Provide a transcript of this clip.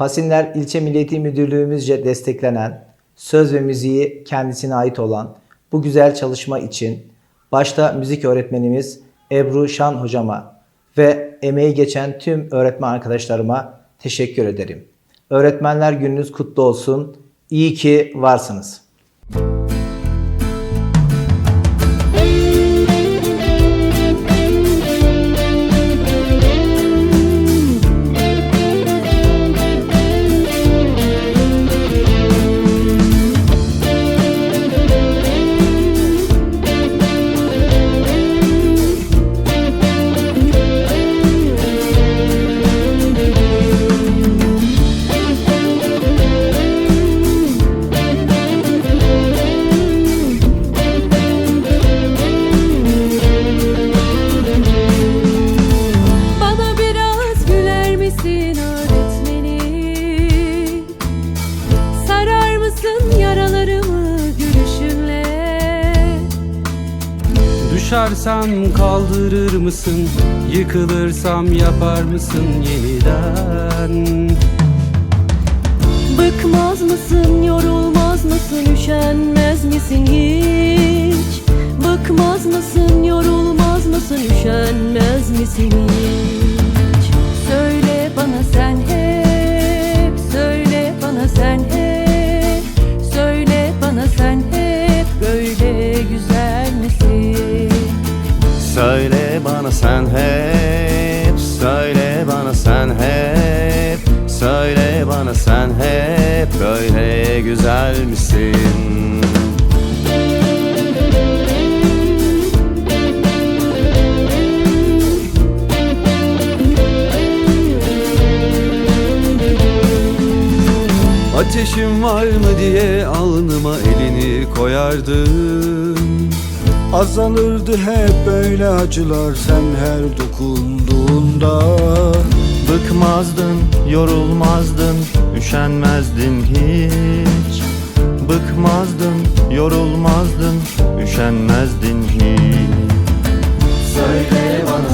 Pasinler İlçe Milli Eğitim Müdürlüğümüzce desteklenen, söz ve müziği kendisine ait olan bu güzel çalışma için başta müzik öğretmenimiz Ebru Şan hocama ve emeği geçen tüm öğretmen arkadaşlarıma teşekkür ederim. Öğretmenler gününüz kutlu olsun. İyi ki varsınız. Bana Düşersem kaldırır mısın? Yıkılırsam yapar mısın yeniden? Bıkmaz mısın, yorulmaz mısın, üşenmez misin hiç? Bıkmaz mısın, yorulmaz mısın, üşenmez misin hiç? Söyle bana sen hep Söyle bana sen hep Söyle bana sen hep Böyle güzel misin? Ateşin var mı diye alnıma elini koyardın Azalırdı hep böyle acılar sen her dokunduğunda. Bıkmazdın, yorulmazdın Üşenmezdin hiç. Bıkmazdın, yorulmazdın Üşenmezdin hiç. Söyle bana